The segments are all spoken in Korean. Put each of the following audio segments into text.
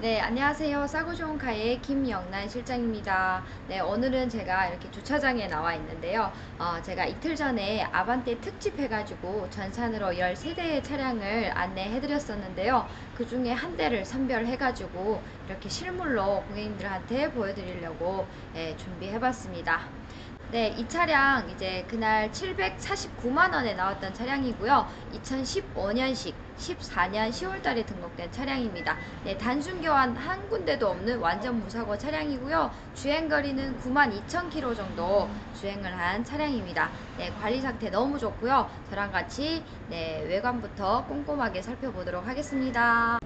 네, 안녕하세요. 싸고 좋은 카의 김영란 실장입니다. 네, 오늘은 제가 이렇게 주차장에 나와 있는데요. 어, 제가 이틀 전에 아반떼 특집 해가지고 전산으로 13대의 차량을 안내해 드렸었는데요. 그 중에 한 대를 선별해가지고 이렇게 실물로 고객님들한테 보여드리려고 예, 준비해 봤습니다. 네, 이 차량 이제 그날 749만 원에 나왔던 차량이고요. 2015년식 14년 10월 달에 등록된 차량입니다. 네, 단순 교환 한 군데도 없는 완전 무사고 차량이고요. 주행 거리는 9만 2천 킬로 정도 주행을 한 차량입니다. 네, 관리 상태 너무 좋고요. 저랑 같이 네, 외관부터 꼼꼼하게 살펴보도록 하겠습니다.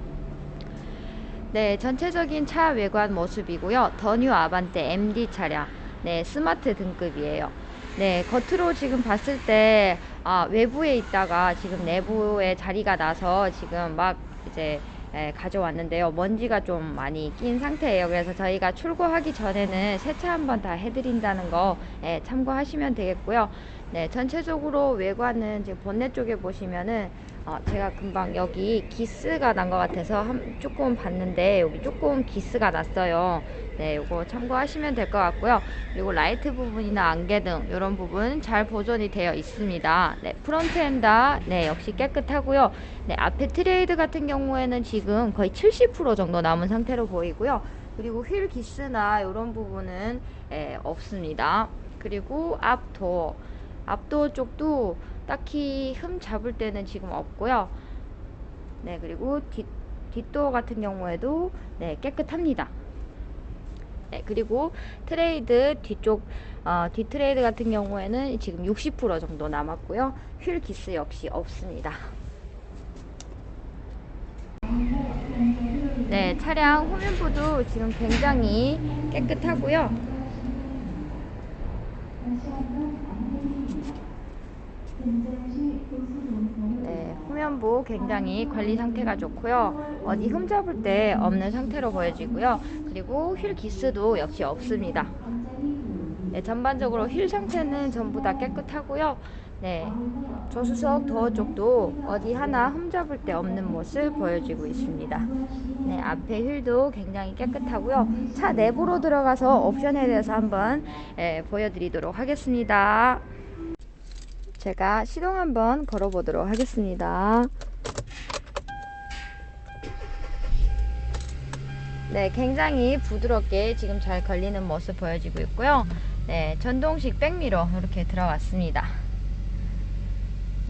네, 전체적인 차 외관 모습이고요. 더뉴 아반떼 MD 차량. 네, 스마트 등급이에요. 네, 겉으로 지금 봤을 때 아, 외부에 있다가 지금 내부에 자리가 나서 지금 막 이제 예, 가져왔는데요. 먼지가 좀 많이 낀 상태예요. 그래서 저희가 출고하기 전에는 세차 한번 다 해드린다는 거 예, 참고하시면 되겠고요. 네, 전체적으로 외관은 지금 본넷 쪽에 보시면은 어, 제가 금방 여기 기스가 난 것 같아서 한, 조금 봤는데 여기 조금 기스가 났어요. 네, 요거 참고하시면 될 것 같고요. 그리고 라이트 부분이나 안개 등 이런 부분 잘 보존이 되어 있습니다. 네, 프론트 엔다 네, 역시 깨끗하고요. 네, 앞에 트레이드 같은 경우에는 지금 거의 70% 정도 남은 상태로 보이고요. 그리고 휠 기스나 이런 부분은 예, 없습니다. 그리고 앞 도 앞도 쪽도 딱히 흠 잡을 때는 지금 없고요. 네, 그리고 뒷, 뒷도어 같은 경우에도 네, 깨끗합니다. 네, 그리고 트레이드 뒤쪽 어, 뒤트레이드 같은 경우에는 지금 60% 정도 남았고요. 휠 기스 역시 없습니다. 네, 차량 후면부도 지금 굉장히 깨끗하고요. 네, 후면부 굉장히 관리 상태가 좋고요. 어디 흠잡을 때 없는 상태로 보여지고요. 그리고 휠 기스도 역시 없습니다. 네, 전반적으로 휠 상태는 전부 다 깨끗하고요. 네, 조수석 도어 쪽도 어디 하나 흠잡을 때 없는 모습 보여지고 있습니다. 네, 앞에 휠도 굉장히 깨끗하고요. 차 내부로 들어가서 옵션에 대해서 한번 예, 보여드리도록 하겠습니다. 제가 시동 한번 걸어보도록 하겠습니다. 네, 굉장히 부드럽게 지금 잘 걸리는 모습 보여지고 있고요. 네, 전동식 백미러 이렇게 들어갔습니다.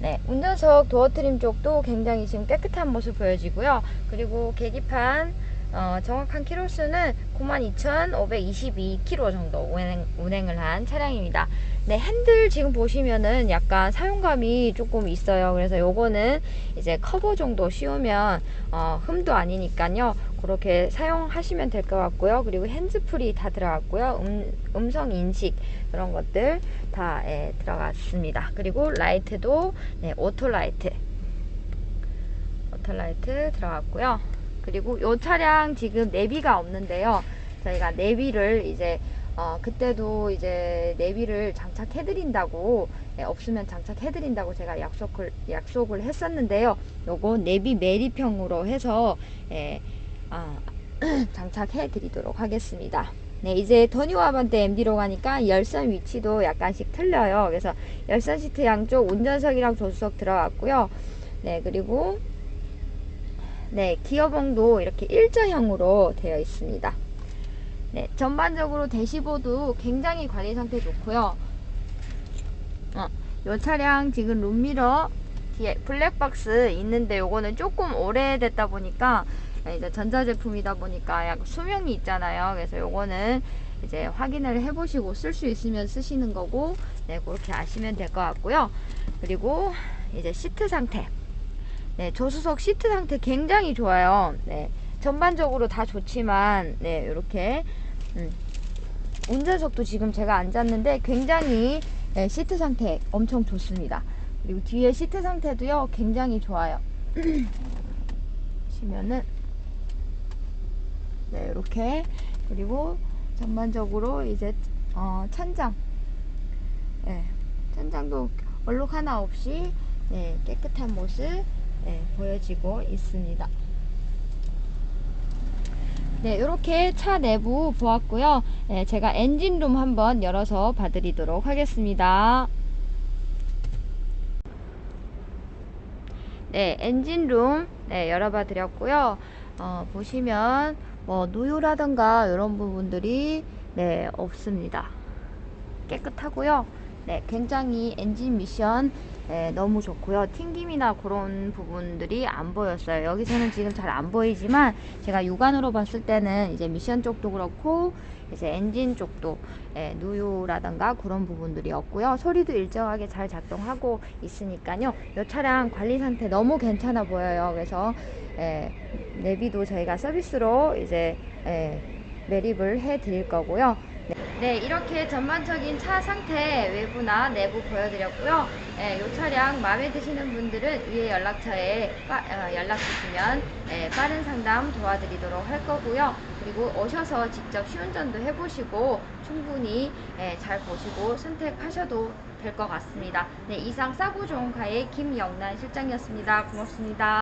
네, 운전석 도어 트림 쪽도 굉장히 지금 깨끗한 모습 보여지고요. 그리고 계기판 어, 정확한 키로수는 92,522km 정도 운행, 운행을 한 차량입니다. 네, 핸들 지금 보시면은 약간 사용감이 조금 있어요. 그래서 요거는 이제 커버 정도 씌우면 어, 흠도 아니니까요. 그렇게 사용하시면 될 것 같고요. 그리고 핸즈프리 다 들어갔고요. 음, 음성 인식 그런 것들 다 예, 들어갔습니다. 그리고 라이트도 네, 오토 라이트 오토 라이트 들어갔고요. 그리고 이 차량 지금 내비가 없는데요. 저희가 내비를 이제 어, 그때도 이제 내비를 장착해 드린다고 예, 없으면 장착해 드린다고 제가 약속을 약속을 했었는데요. 요거 내비 매립형으로 해서 예, 아, 장착해 드리도록 하겠습니다. 네, 이제 더뉴아반떼 MD로 가니까 열선 위치도 약간씩 틀려요. 그래서 열선 시트 양쪽 운전석이랑 조수석 들어갔고요. 네, 그리고 네, 기어봉도 이렇게 일자형으로 되어 있습니다. 네, 전반적으로 대시보드 굉장히 관리 상태 좋고요. 어, 요 차량 지금 룸미러 뒤에 블랙박스 있는데 요거는 조금 오래됐다 보니까 이제 전자제품이다 보니까 약 수명이 있잖아요. 그래서 요거는 이제 확인을 해보시고 쓸 수 있으면 쓰시는 거고, 네, 그렇게 아시면 될 것 같고요. 그리고 이제 시트 상태. 네, 조수석 시트 상태 굉장히 좋아요. 네, 전반적으로 다 좋지만, 네, 이렇게 음, 운전석도 지금 제가 앉았는데 굉장히 네, 시트 상태 엄청 좋습니다. 그리고 뒤에 시트 상태도요 굉장히 좋아요. 보시면은 네 이렇게 그리고 전반적으로 이제 어, 천장 네, 천장도 얼룩 하나 없이 네, 깨끗한 모습 네, 보여지고 있습니다. 네, 이렇게 차 내부 보았고요. 네, 제가 엔진룸 한번 열어서 봐드리도록 하겠습니다. 네, 엔진룸 네, 열어봐 드렸고요. 어, 보시면 뭐 누유라든가 이런 부분들이 네, 없습니다. 깨끗하고요. 네, 굉장히 엔진 미션 네, 너무 좋고요. 튕김이나 그런 부분들이 안 보였어요. 여기서는 지금 잘 안 보이지만 제가 육안으로 봤을 때는 이제 미션 쪽도 그렇고 이제 엔진 쪽도 예, 누유라든가 그런 부분들이 없고요. 소리도 일정하게 잘 작동하고 있으니까요. 이 차량 관리 상태 너무 괜찮아 보여요. 그래서 예, 내비도 저희가 서비스로 이제 예, 매립을 해 드릴 거고요. 네, 네, 이렇게 전반적인 차 상태 외부나 내부 보여드렸고요. 예, 이 차량 마음에 드시는 분들은 위에 연락처에 빠- 어, 연락 주시면 예, 빠른 상담 도와드리도록 할 거고요. 그리고 오셔서 직접 시운전도 해보시고 충분히 예, 잘 보시고 선택하셔도 될 것 같습니다. 네, 이상 싸고 좋은 가의 김영란 실장이었습니다. 고맙습니다.